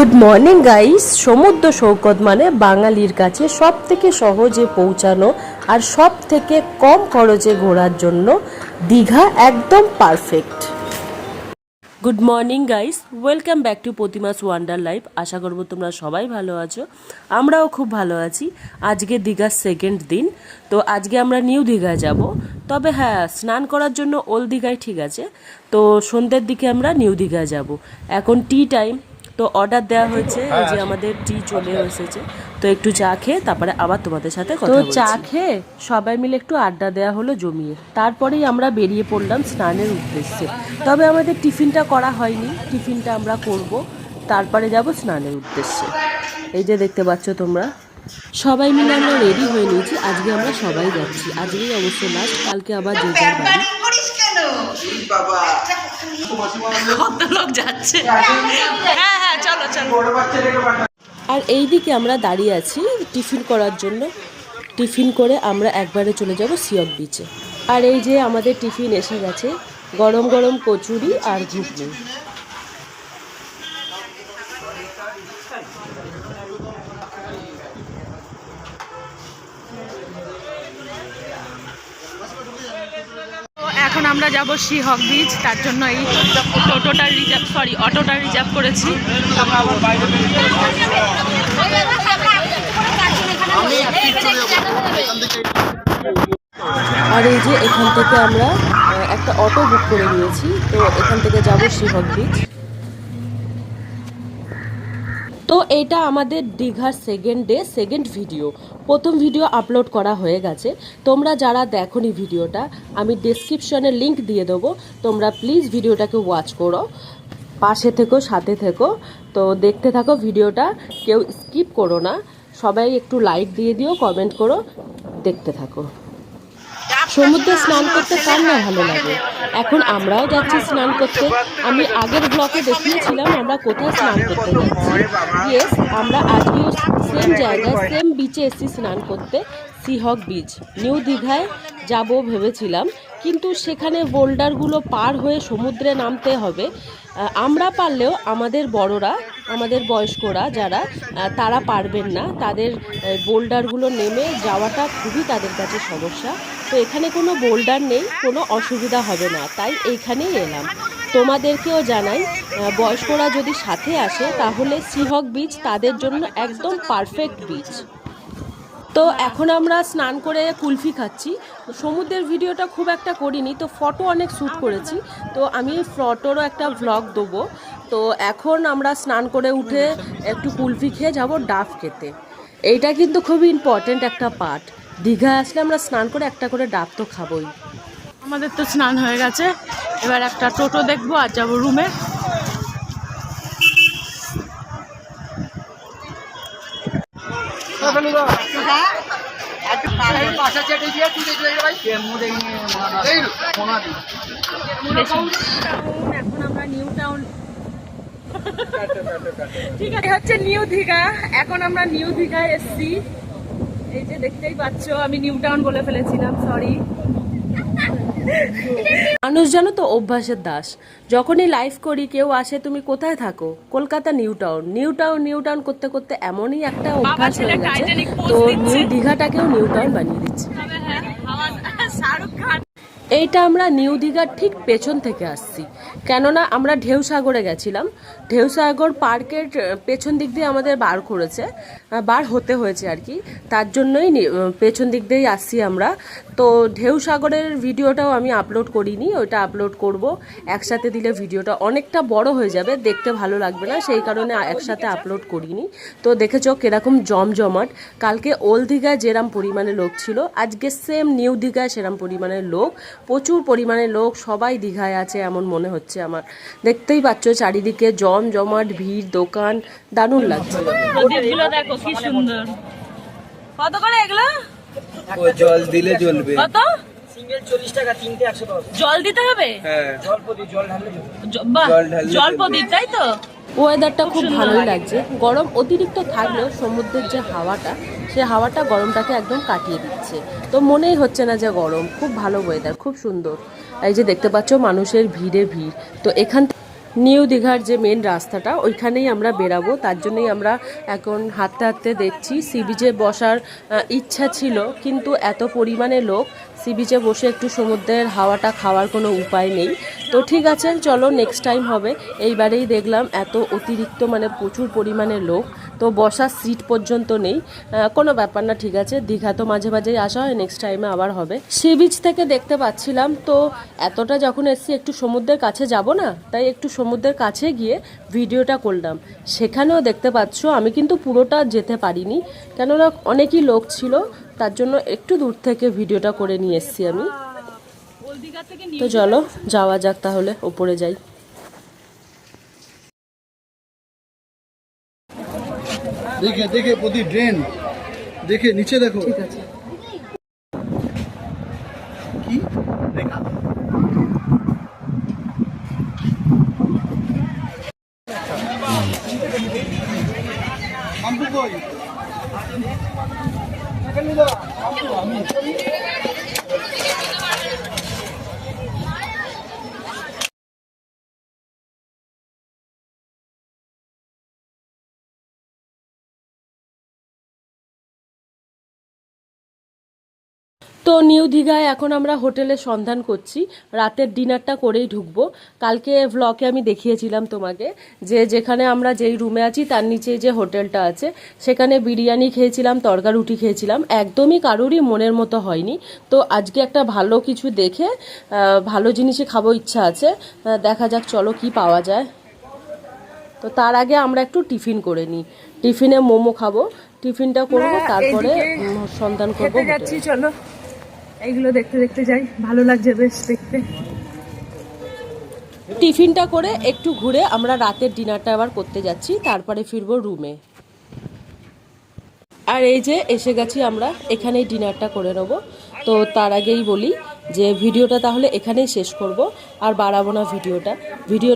Good morning guys সমুদ্র সৈকত মানে বাঙালির কাছে সব থেকে সহজে পৌঁছানো আর সব থেকে কম খরচে ঘোরার জন্য দীঘা একদম perfect good morning guys welcome back to প্রতিমাস wonder life আশা করব তোমরা সবাই ভালো আছো। আমরাও খুব ভালো আছি। আজকে দীঘার সেকেন্ড দিন। তো আজকে আমরা নিউ দীঘা যাব। তবে হ্যাঁ স্নান করার জন্য ওল্ড দীঘায় ঠিক আছে। তো সন্ধ্যের দিকে আমরা নিউ দীঘা যাব। এখন টি টাইম তো অর্ডার দেওয়া হয়েছে এই যে আমাদের টি চলে এসেছে। তো একটু চা খেয়ে তারপরে আবার তোমাদের সাথে কথা তো চা খেয়ে সবাই মিলে একটু আড্ডা দেওয়া হলো জমিয়ে। তারপরেই আমরা বেরিয়ে পড়লাম স্নানের উদ্দেশ্যে। তবে আমাদের টিফিনটা করা হয়নি। টিফিনটা আমরা করব। তারপরে যাব স্নানের উদ্দেশ্যে। এই যে দেখতে পাচ্ছ তোমরা। সবাই মিলে আমরা রেডি হয়ে নিয়েছি। আজকে আমরা সবাই যাচ্ছি। আজকেই অবশ্য লাস্ট কালকে আবার যে যার বাড়ি। কত লোক যাচ্ছে। হ্যাঁ হ্যাঁ চলো চলো। আর এই দিকে আমরা দাঁড়িয়ে আছি টিফিন করার জন্য। টিফিন করে আমরা একবারে চলে যাব সিয়ক বিচে আর এই যে আমাদের টিফিন এসে গেছে গরম গরম কচুরি আর ঘুগনি। এখন আমরা যাব হক বিচ তার জন্য এই টোটোটা রিজার্ভ সরি অটোটা রিজার্ভ করেছি। আর এই যে এখান থেকে আমরা একটা অটো বুক করে নিয়েছি, তো এখান থেকে যাব শ্রী হক বিচ তো এটা আমাদের দীঘার সেকেন্ড ডে সেকেন্ড ভিডিও প্রথম ভিডিও আপলোড করা হয়ে গেছে। তোমরা যারা দেখোনি ভিডিওটা আমি ডেসক্রিপশনে লিংক দিয়ে দেবো। তোমরা প্লিজ ভিডিওটাকে ওয়াচ করো। পাশে থেকো, সাথে থেকো। তো দেখতে থাকো ভিডিওটা কেউ স্কিপ করো না। সবাই একটু লাইক দিয়ে দিও কমেন্ট করো। দেখতে থাকো। সমুদ্রে স্নান করতে কার না ভালো লাগে। এখন আমরাও যাচ্ছি স্নান করতে। আমি আগের ব্লকে দেখিয়েছিলাম আমরা কোথায় স্নান করতে যাচ্ছি। ইয়েস আমরা আজকেও সেম জায়গায় সেম বিচে এসেছি স্নান করতে সিহক বিচ নিউ দীঘায় যাব ভেবেছিলাম, কিন্তু সেখানে বোল্ডারগুলো পার হয়ে সমুদ্রে নামতে হবে। আমরা পারলেও আমাদের বড়রা আমাদের বয়স্করা যারা তারা পারবেন না। তাদের বোল্ডারগুলো নেমে যাওয়াটা খুবই তাদের কাছে সমস্যা। তো এখানে কোনো বোল্ডার নেই, কোনো অসুবিধা হবে না। তাই এইখানেই এলাম। তোমাদেরকেও জানাই বয়স্করা যদি সাথে আসে, তাহলে সিহক বিচ তাদের জন্য একদম পারফেক্ট বিচ তো এখন আমরা স্নান করে কুলফি খাচ্ছি। সমুদ্রের ভিডিওটা খুব একটা করিনি, তো ফটো অনেক শ্যুট করেছি। তো আমি ফটোরও একটা ভ্লগ দেবো। তো এখন আমরা স্নান করে উঠে একটু কুলফি খেয়ে যাব ডাব খেতে। এইটা কিন্তু খুবই ইম্পর্টেন্ট একটা পার্ট দীঘা আসলে আমরা স্নান করে একটা করে ডাব তো খাবোই। আমাদের তো স্নান হয়ে গেছে। এবার একটা টোটো দেখব আর যাব রুমে। এখন আমরা নিউ টাউন ঠিক আছে হচ্ছে নিউ দীঘা। এখন আমরা নিউ দীঘায় এসছি। এই যে দেখতেই পাচ্ছ আমি নিউ টাউন বলে ফেলেছিলাম সরি মানুষ জানো তো অভ্যাসের দাস। যখনই লাইভ করি কেউ আসে তুমি কোথায় থাকো? Kolkata New Town. New Town New Town করতে করতে এমনই একটা অভ্যাস হয়ে গেছে। তো নিউ দীঘাটাকেও নিউ টাউন বানিয়ে দিচ্ছে। হ্যাঁ শাহরুখ খান। এইটা আমরা নিউ দীঘার ঠিক পেছন থেকে আসছি। কেননা আমরা ঢেউসাগরে গেছিলাম। ঢেউসাগর পার্কের পেছন দিক দিয়ে আমাদের বার করেছে। বার হতে হয়েছে আর কি। তার জন্যই পেছন দিক দিয়েই আসছি আমরা। তো ঢেউসাগরের ভিডিওটাও আমি আপলোড করিনি, ওইটা আপলোড করব। একসাথে দিলে ভিডিওটা অনেকটা বড় হয়ে যাবে, দেখতে ভালো লাগবে না, সেই কারণে একসাথে আপলোড করিনি। তো দেখেছ কীরকম জমজমাট। কালকে ওল্ড দীঘায় যেরাম পরিমাণে লোক ছিল, আজকে সেম নিউ দীঘায় সেরাম পরিমাণে লোক। প্রচুর পরিমাণে লোক সবাই দীঘায় আছে এমন মনে হচ্ছে আমার। দেখতেই পাচ্ছ চারিদিকে জম জমাট ভিড় দোকান দারুণ লাগছে। প্রদীপগুলো দেখো কি সুন্দর। কত করে এগুলো? জল দিলে জ্বলবে। কত? সিঙ্গেল চল্লিশ টাকা তিনটে একশো টাকা জল দিতে হবে? হ্যাঁ। জল প্রতি জল ঢাললে বাহ, জল ঢাললে জল চলবে। প্রদীপ তাই তো? ওয়েদারটা খুব ভালোই লাগছে। গরম অতিরিক্ত থাকলেও সমুদ্রের যে হাওয়াটা সে হাওয়াটা গরমটাকে একদম কাটিয়ে দিচ্ছে। তো মনেই হচ্ছে না যে গরম। খুব ভালো ওয়েদার খুব সুন্দর। এই যে দেখতে পাচ্ছ মানুষের ভিড়ে ভিড়। তো এখান নিউ দীঘার যে মেন রাস্তাটা ওইখানেই আমরা বেরাবো তার জন্যই আমরা এখন হাঁটতে হাঁটতে দেখছি। সি বিচে বসার ইচ্ছা ছিল। কিন্তু এত পরিমাণে লোক সি বিচে বসে একটু সমুদ্রের হাওয়াটা খাওয়ার কোনো উপায় নেই। তো ঠিক আছে, চলো নেক্সট টাইম হবে। এইবারেই দেখলাম এত অতিরিক্ত মানে প্রচুর পরিমাণে লোক। তো বসার সিট পর্যন্ত নেই। কোনো ব্যাপার না, ঠিক আছে। দীঘা তো মাঝে মাঝেই আসা হয় নেক্সট টাইমে আবার হবে। সি বিচ থেকে দেখতে পাচ্ছিলাম, তো এতটা যখন এসছি একটু সমুদ্রের কাছে যাব না, তাই একটু সমুদ্রের কাছে গিয়ে ভিডিওটা করলাম। সেখানেও দেখতে পাচ্ছ, আমি কিন্তু পুরোটা যেতে পারিনি। কেননা অনেকই লোক ছিল তার জন্য একটু দূর থেকে ভিডিওটা করে নিয়ে এসছি আমি। তো চলো যাওয়া যাক তাহলে ওপরে যাই। দেখে দেখে প্রতি ড্রেন। দেখে নিচে দেখো। ঠিক আছে। কি? দেখা। 아무도 안 믿어. তো নিউ দীঘায় এখন আমরা হোটেলের সন্ধান করছি। রাতের ডিনারটা করেই ঢুকবো। কালকে ভ্লগে আমি দেখিয়েছিলাম তোমাকে যে যেখানে আমরা যেই রুমে আছি তার নিচে যে হোটেলটা আছে সেখানে বিরিয়ানি খেয়েছিলাম তরকা রুটি খেয়েছিলাম। একদমই কারোরই মনের মতো হয়নি। তো আজকে একটা ভালো কিছু দেখে ভালো জিনিসই খাব ইচ্ছা আছে। দেখা যাক চলো কি পাওয়া যায়। তো তার আগে আমরা একটু টিফিন করে নিই। টিফিনে মোমো খাব। টিফিনটা করব তারপরে সন্ধান করব চলো। এইগুলো দেখতে দেখতে যাই। ভালো লাগছে বেশ দেখতে। টিফিনটা করে একটু ঘুরে আমরা রাতের ডিনারটা আবার করতে যাচ্ছি, তারপরে ফিরবো রুমে। আর এই যে এসে গেছি আমরা, এখানেই ডিনারটা করে নেব। তো তার আগেই বলি যে, ভিডিওটা তাহলে এখানেই শেষ করব, আর বাড়াবো না ভিডিওটা। ভিডিও